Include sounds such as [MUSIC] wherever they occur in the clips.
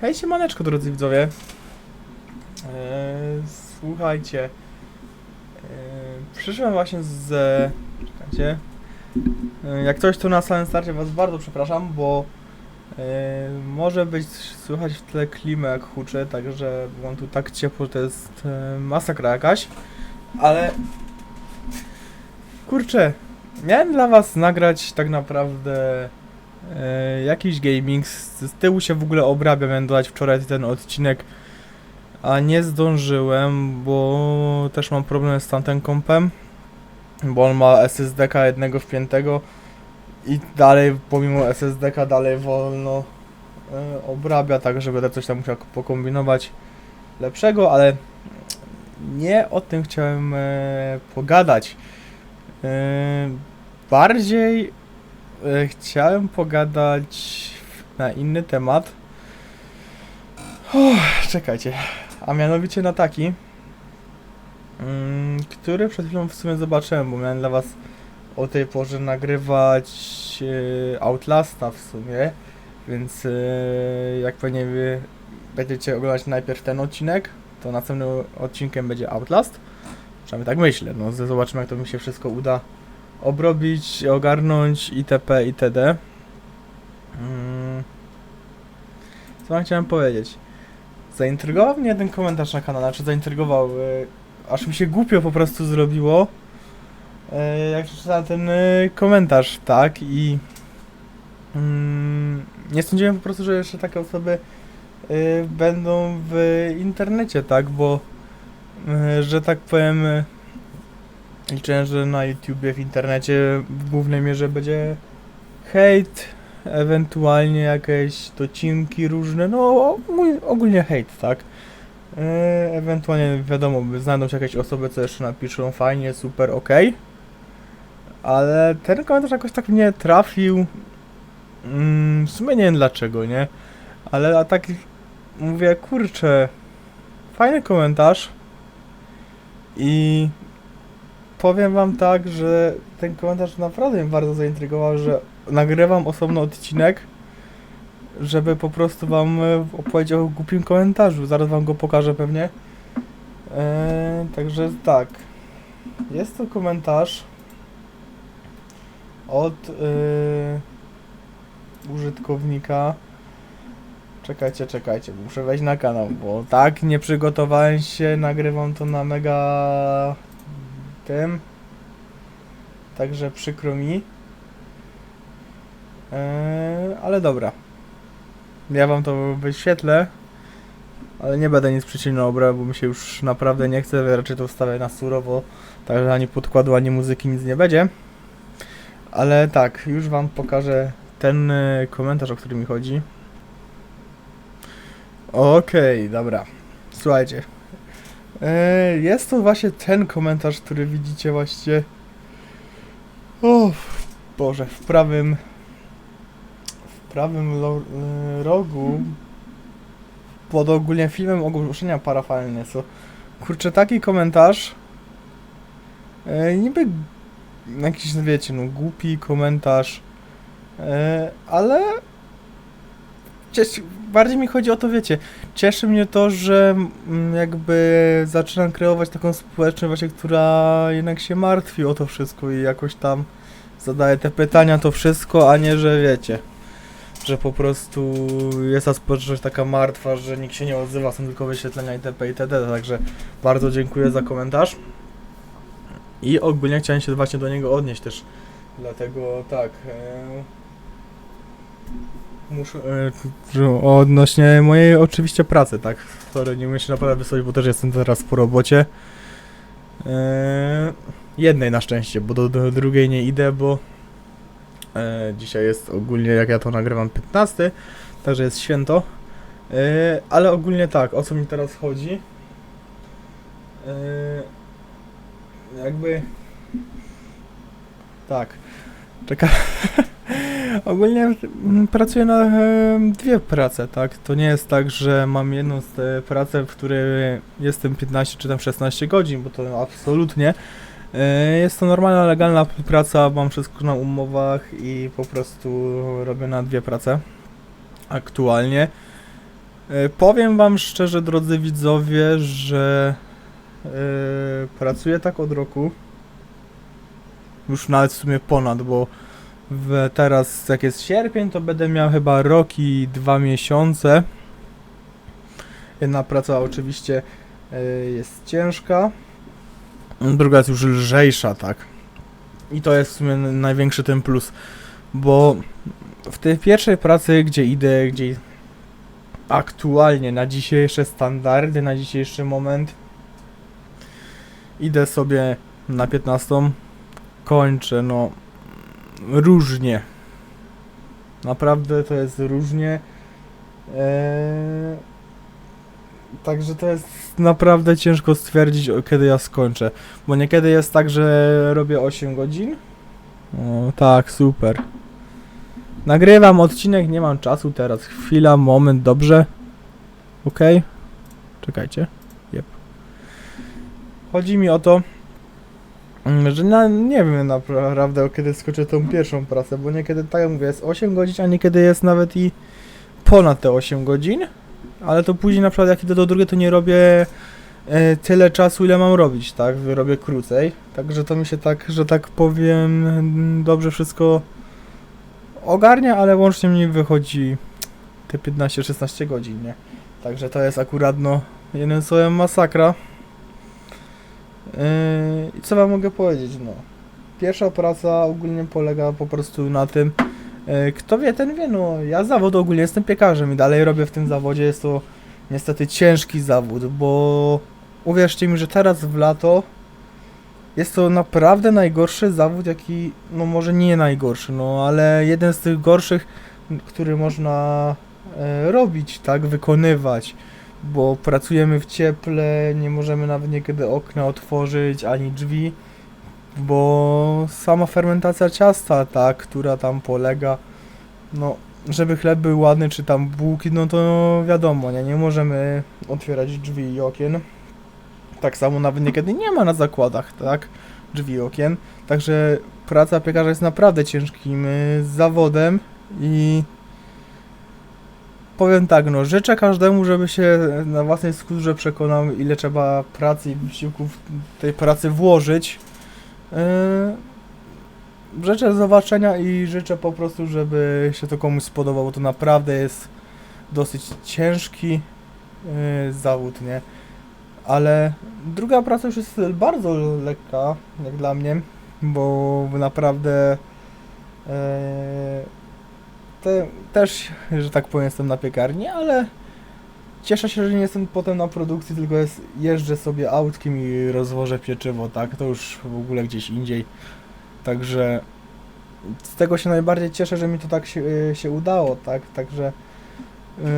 Hej, siemaneczko, drodzy widzowie. Eee, słuchajcie. Eee, przyszłem właśnie z... Czekajcie. Eee, jak coś, to na samym starcie was bardzo przepraszam, bo eee, może być słychać w tle klimę jak huczy, także mam tu tak ciepło, że to jest eee, masakra jakaś. Ale... Kurczę, miałem dla was nagrać tak naprawdę e, jakiś gaming. Z, tyłu się w ogóle obrabia, miałem dodać wczoraj ten odcinek, a nie zdążyłem, bo też mam problem z tamtym kompem, bo on ma SSD-ka jednego wpiętego i dalej, pomimo SSD-ka, dalej wolno e, obrabia, tak że będę coś tam musiał pokombinować lepszego, ale nie o tym chciałem e, pogadać. E, bardziej chciałem pogadać na inny temat. Uff, czekajcie. A mianowicie na taki, mm, który przed chwilą w sumie zobaczyłem, bo miałem dla was o tej porze nagrywać e, Outlasta w sumie, więc e, jak pewnie wy będziecie oglądać najpierw ten odcinek, to następnym odcinkiem będzie Outlast. Przynajmniej tak myślę, no zobaczymy jak to mi się wszystko uda obrobić, ogarnąć itp. itd. Mm. Co wam chciałem powiedzieć? Zaintrygował mnie ten komentarz na kanale, czy zaintrygował, y, aż mi się głupio po prostu zrobiło, y, jak przeczytałem ten y, komentarz, tak, i mm, nie sądziłem po prostu, że jeszcze takie osoby będą w internecie, tak, bo, że tak powiem, liczyłem, że na YouTubie, w internecie w głównej mierze będzie hejt, ewentualnie jakieś docinki różne, no mój ogólnie hejt, tak. E, ewentualnie wiadomo, znajdą się jakieś osoby, co jeszcze napiszą fajnie, super, okej. Ale ten komentarz jakoś tak mnie trafił. Mm, w sumie nie wiem dlaczego, nie? Ale a tak mówię, kurczę, fajny komentarz. I powiem wam tak, że ten komentarz naprawdę mnie bardzo zaintrygował, że nagrywam osobno odcinek, żeby po prostu wam e, opowiedzieć o głupim komentarzu. Zaraz wam go pokażę pewnie. Eee, także tak. Jest to komentarz od e, użytkownika. Czekajcie, czekajcie, muszę wejść na kanał, bo tak nie przygotowałem się, nagrywam to na mega tym. Także przykro mi. Eee, ale dobra. Ja wam to wyświetlę. Ale nie będę nic przycinał obra, bo mi się już naprawdę nie chce. Raczej to wstawię na surowo. Także ani podkładu, ani muzyki nic nie będzie. Ale tak, już wam pokażę ten e, komentarz, o który mi chodzi. Okej, dobra. Słuchajcie. Jest to właśnie ten komentarz, który widzicie właśnie. O, Boże, w prawym. W prawym e, rogu. Pod ogólnie filmem ogłoszenia parafalne są. Kurczę, taki komentarz. E, niby jakiś, no wiecie, no głupi komentarz. E, ale. Bardziej mi chodzi o to, wiecie, cieszy mnie to, że mm, jakby zaczynam kreować taką społeczność właśnie, która jednak się martwi o to wszystko i jakoś tam zadaje te pytania, to wszystko, a nie, że wiecie, że po prostu jest ta społeczność taka martwa, że nikt się nie odzywa, są tylko wyświetlenia itp. itd. Także bardzo dziękuję za komentarz. I ogólnie chciałem się właśnie do niego odnieść też. Dlatego tak. E, muszę. E, odnośnie mojej oczywiście pracy, tak. Sorry, nie umiem się naprawdę wysłać, bo też jestem teraz po robocie. E, jednej na szczęście, bo do, do drugiej nie idę, bo e, dzisiaj jest ogólnie, jak ja to nagrywam, 15, także jest święto. E, ale ogólnie tak, o co mi teraz chodzi? E, jakby. Tak. Czeka. [LAUGHS] Ogólnie mm, pracuję na e, dwie prace, tak? To nie jest tak, że mam jedną e, pracę, w której jestem 15 czy tam 16 godzin, bo to absolutnie. E, jest to normalna, legalna praca, mam wszystko na umowach i po prostu robię na dwie prace aktualnie. Powiem wam szczerze, drodzy widzowie, że pracuję tak od roku. Już nawet w sumie ponad, bo w, teraz jak jest sierpień, to będę miał chyba rok i dwa miesiące. Jedna praca oczywiście e, jest ciężka, druga jest już lżejsza, tak. I to jest w sumie największy ten plus, bo w tej pierwszej pracy, gdzie idę, gdzie aktualnie na dzisiejsze standardy, na dzisiejszy moment idę sobie na 15, kończę, no różnie. Naprawdę to jest różnie. Eee, także to jest naprawdę ciężko stwierdzić, kiedy ja skończę. Bo niekiedy jest tak, że robię 8 godzin. O, tak, super. Nagrywam odcinek, nie mam czasu teraz. Chwila, moment, dobrze. Okej. Czekajcie. Jep. Chodzi mi o to, że na, nie wiem naprawdę kiedy skończę tą pierwszą pracę, bo niekiedy, tak jak mówię, jest 8 godzin, a niekiedy jest nawet i ponad te 8 godzin. Ale to później na przykład jak idę do drugiej, to nie robię e, tyle czasu, ile mam robić, tak? Robię krócej. Także to mi się tak, że tak powiem, mm, dobrze wszystko ogarnia, ale łącznie mi wychodzi te 15-16 godzin, nie? Także to jest akurat, no, jeden słowem masakra. Yy, I co wam mogę powiedzieć, no. Pierwsza praca ogólnie polega po prostu na tym, yy, kto wie, ten wie, no. Ja zawód ogólnie jestem piekarzem i dalej robię w tym zawodzie, jest to niestety ciężki zawód, bo uwierzcie mi, że teraz w lato jest to naprawdę najgorszy zawód, jaki, no może nie najgorszy, no ale jeden z tych gorszych, który można e, robić, tak, wykonywać, bo pracujemy w cieple, nie możemy nawet niekiedy okna otworzyć, ani drzwi, bo sama fermentacja ciasta, tak, która tam polega, no, żeby chleb był ładny, czy tam bułki, no to wiadomo, nie, nie możemy otwierać drzwi i okien. Tak samo nawet niekiedy nie ma na zakładach, tak, drzwi i okien. Także praca piekarza jest naprawdę ciężkim y, zawodem i powiem tak, no życzę każdemu, żeby się na własnej skórze przekonał, ile trzeba pracy i wysiłku w tej pracy włożyć. Yy, życzę zobaczenia i życzę po prostu, żeby się to komuś spodobało. To naprawdę jest dosyć ciężki yy, zawód, nie? Ale druga praca już jest bardzo lekka, jak dla mnie, bo naprawdę e, te, też, że tak powiem, jestem na piekarni, ale cieszę się, że nie jestem potem na produkcji, tylko jest, jeżdżę sobie autkiem i rozwożę pieczywo, tak, to już w ogóle gdzieś indziej. Także z tego się najbardziej cieszę, że mi to tak się, e, się udało, tak, także e,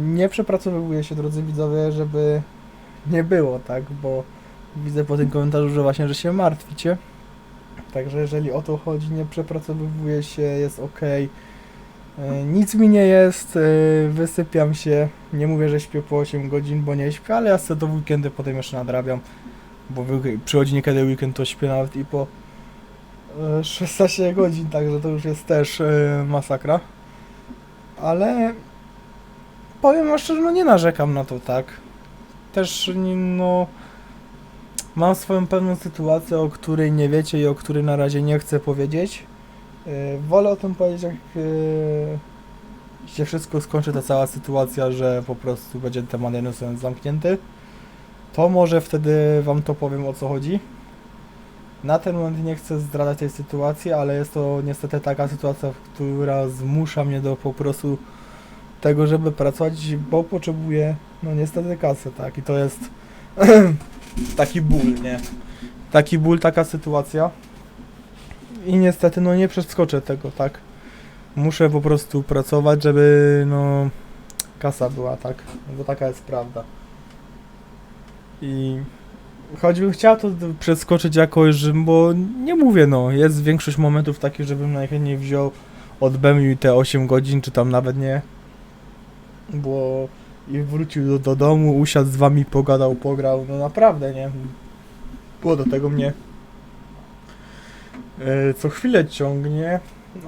nie przepracowuję się, drodzy widzowie, żeby nie było, tak, bo widzę po tym komentarzu, że właśnie, że się martwicie. Także jeżeli o to chodzi, nie przepracowywuję się, jest ok. Nic mi nie jest, e, wysypiam się. Nie mówię, że śpię po 8 godzin, bo nie śpię, ale ja sobie to w weekendy potem jeszcze nadrabiam. Bo przychodzi niekiedy weekend, to śpię nawet i po e, 16 godzin, także to już jest też e, masakra. Ale powiem wam szczerze, no nie narzekam na to, tak też no mam swoją pewną sytuację, o której nie wiecie i o której na razie nie chcę powiedzieć. Yy, wolę o tym powiedzieć, jak yy, się wszystko skończy, ta cała sytuacja, że po prostu będzie temat sens zamknięty. To może wtedy wam to powiem o co chodzi. Na ten moment nie chcę zdradzać tej sytuacji, ale jest to niestety taka sytuacja, która zmusza mnie do po prostu tego, żeby pracować, bo potrzebuję, no niestety kasy, tak, i to jest [CLEARS THROAT] taki ból, nie? Taki ból, taka sytuacja. I niestety, no nie przeskoczę tego, tak? Muszę po prostu pracować, żeby, no, kasa była, tak? Bo taka jest prawda. I choćbym chciał to przeskoczyć jakoś, bo nie mówię, no, jest większość momentów takich, żebym najchętniej wziął, odbędził te 8 godzin, czy tam nawet nie, bo i wrócił do, do domu, usiadł z wami, pogadał, pograł, no naprawdę, nie? Było do tego mnie co chwilę ciągnie,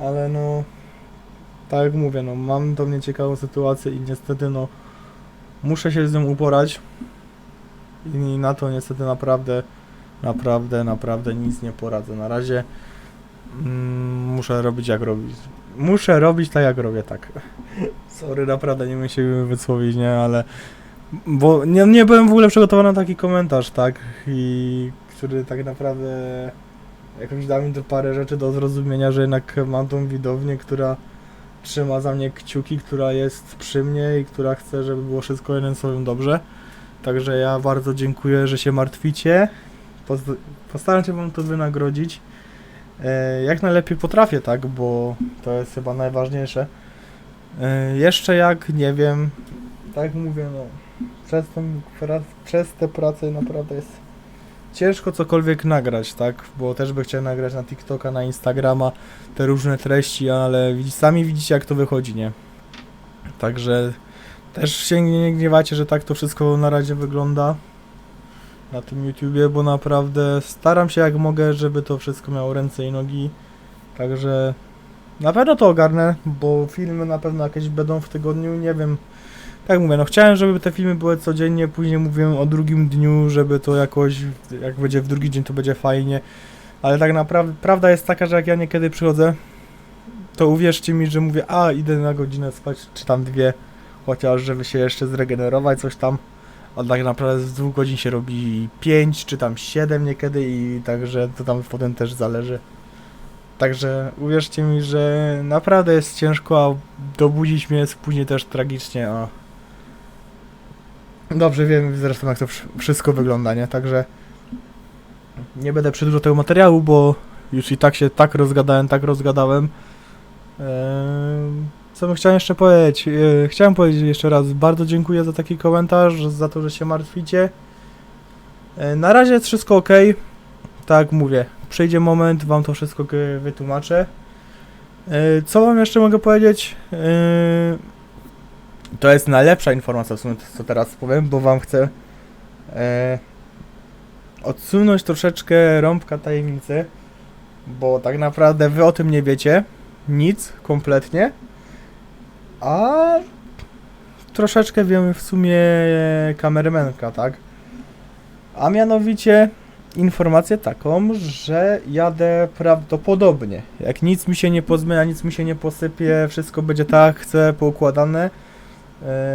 ale no tak jak mówię, no mam do mnie ciekawą sytuację i niestety no muszę się z nią uporać i na to niestety naprawdę, naprawdę, naprawdę nic nie poradzę. Na razie mm, muszę robić jak robić. Muszę robić tak jak robię, tak. [LAUGHS] Sorry, naprawdę nie umiem się wysłowić, nie, ale bo nie, nie byłem w ogóle przygotowany na taki komentarz, tak, i który tak naprawdę jakoś dał mi to parę rzeczy do zrozumienia, że jednak mam tą widownię, która trzyma za mnie kciuki, która jest przy mnie i która chce, żeby było wszystko jednym słowem dobrze. Także ja bardzo dziękuję, że się martwicie. Postaram się wam to wynagrodzić. E, jak najlepiej potrafię, tak, bo to jest chyba najważniejsze. E, jeszcze jak, nie wiem, tak mówię, no, przez, pra- przez tę pracę naprawdę jest ciężko cokolwiek nagrać, tak, bo też by chciał nagrać na TikToka, na Instagrama te różne treści, ale sami widzicie jak to wychodzi, nie? Także też się nie gniewajcie, że tak to wszystko na razie wygląda na tym YouTubie, bo naprawdę staram się jak mogę, żeby to wszystko miało ręce i nogi. Także na pewno to ogarnę, bo filmy na pewno jakieś będą w tygodniu, nie wiem. Tak mówię, no chciałem, żeby te filmy były codziennie, później mówiłem o drugim dniu, żeby to jakoś, jak będzie w drugi dzień, to będzie fajnie. Ale tak naprawdę, prawda jest taka, że jak ja niekiedy przychodzę, to uwierzcie mi, że mówię, a idę na godzinę spać, czy tam dwie, chociaż żeby się jeszcze zregenerować, coś tam. A tak naprawdę z dwóch godzin się robi pięć, czy tam siedem niekiedy i także to tam potem też zależy. Także uwierzcie mi, że naprawdę jest ciężko, a dobudzić mnie jest później też tragicznie, a... Dobrze wiem zresztą jak to wsz- wszystko wygląda, nie? Także nie będę przedłużał tego materiału, bo już i tak się tak rozgadałem, tak rozgadałem. Eee, co bym chciał jeszcze powiedzieć? Eee, chciałem powiedzieć jeszcze raz, bardzo dziękuję za taki komentarz, za to, że się martwicie. Eee, na razie jest wszystko ok. Tak mówię, przyjdzie moment, wam to wszystko wytłumaczę. Eee, co wam jeszcze mogę powiedzieć? To jest najlepsza informacja w sumie, co teraz powiem, bo wam chcę eee, odsunąć troszeczkę rąbka tajemnicy, bo tak naprawdę wy o tym nie wiecie nic kompletnie, a troszeczkę wiemy w sumie kameramenka, tak? A mianowicie informację taką, że jadę prawdopodobnie, jak nic mi się nie pozmienia, nic mi się nie posypie, wszystko będzie tak, chcę, poukładane, e,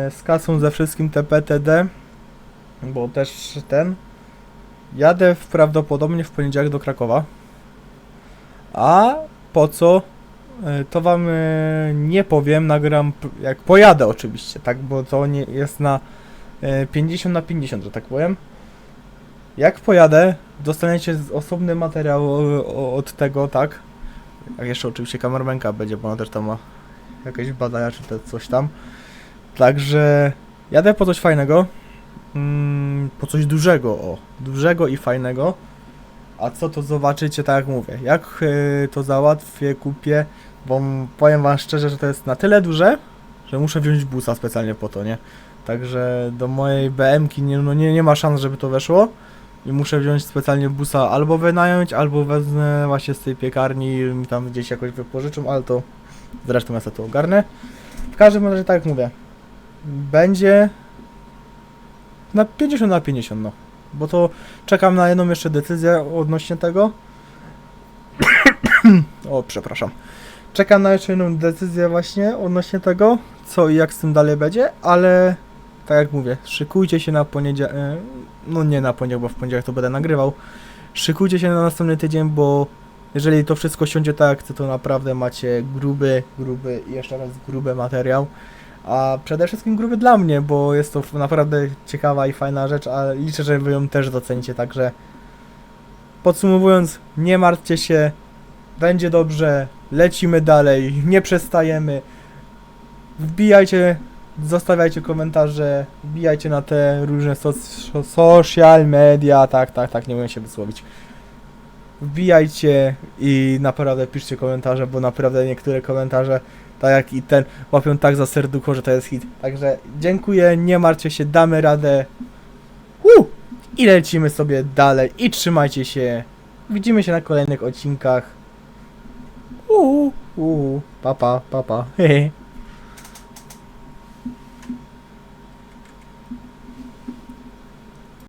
z kasą, ze wszystkim TPTD, bo też ten, jadę w, prawdopodobnie w poniedziałek do Krakowa, a po co E, To wam e, nie powiem, nagram jak pojadę oczywiście, tak, bo to nie jest na e, 50 na 50, że tak powiem. Jak pojadę, dostaniecie osobny materiał od tego, tak. Jak jeszcze oczywiście kamermenka będzie, bo ona też tam ma jakieś badania czy te coś tam. Także jadę po coś fajnego, mm, po coś dużego, o, dużego i fajnego. A co to zobaczycie, tak jak mówię. Jak e, to załatwię, kupię, bo powiem wam szczerze, że to jest na tyle duże, że muszę wziąć busa specjalnie po to, nie? Także do mojej BM-ki nie, no nie, nie ma szans, żeby to weszło. I muszę wziąć specjalnie busa albo wynająć, albo wezmę właśnie z tej piekarni tam gdzieś jakoś wypożyczą, ale to zresztą ja sobie to ogarnę. W każdym razie, tak jak mówię, będzie na 50 na 50, no. Bo to czekam na jedną jeszcze decyzję odnośnie tego. [COUGHS] o, przepraszam. Czekam na jeszcze jedną decyzję właśnie odnośnie tego, co i jak z tym dalej będzie, ale tak jak mówię, szykujcie się na poniedziałek, no nie na poniedziałek, bo w poniedziałek to będę nagrywał. Szykujcie się na następny tydzień, bo jeżeli to wszystko siądzie tak, chcę, to naprawdę macie gruby, gruby i jeszcze raz gruby materiał. A przede wszystkim gruby dla mnie, bo jest to naprawdę ciekawa i fajna rzecz, a liczę, że wy ją też docenicie, także podsumowując, nie martwcie się, będzie dobrze, lecimy dalej, nie przestajemy. Wbijajcie, zostawiajcie komentarze, wbijajcie na te różne soc- social media, tak, tak, tak, nie umiem się wysłowić. Wbijajcie i naprawdę piszcie komentarze, bo naprawdę niektóre komentarze, tak jak i ten, łapią tak za serducho, że to jest hit. Także dziękuję, nie martwcie się, damy radę. Uh! I lecimy sobie dalej i trzymajcie się. Widzimy się na kolejnych odcinkach. Uuu, uuu, papa, papa, hehe. [LAUGHS]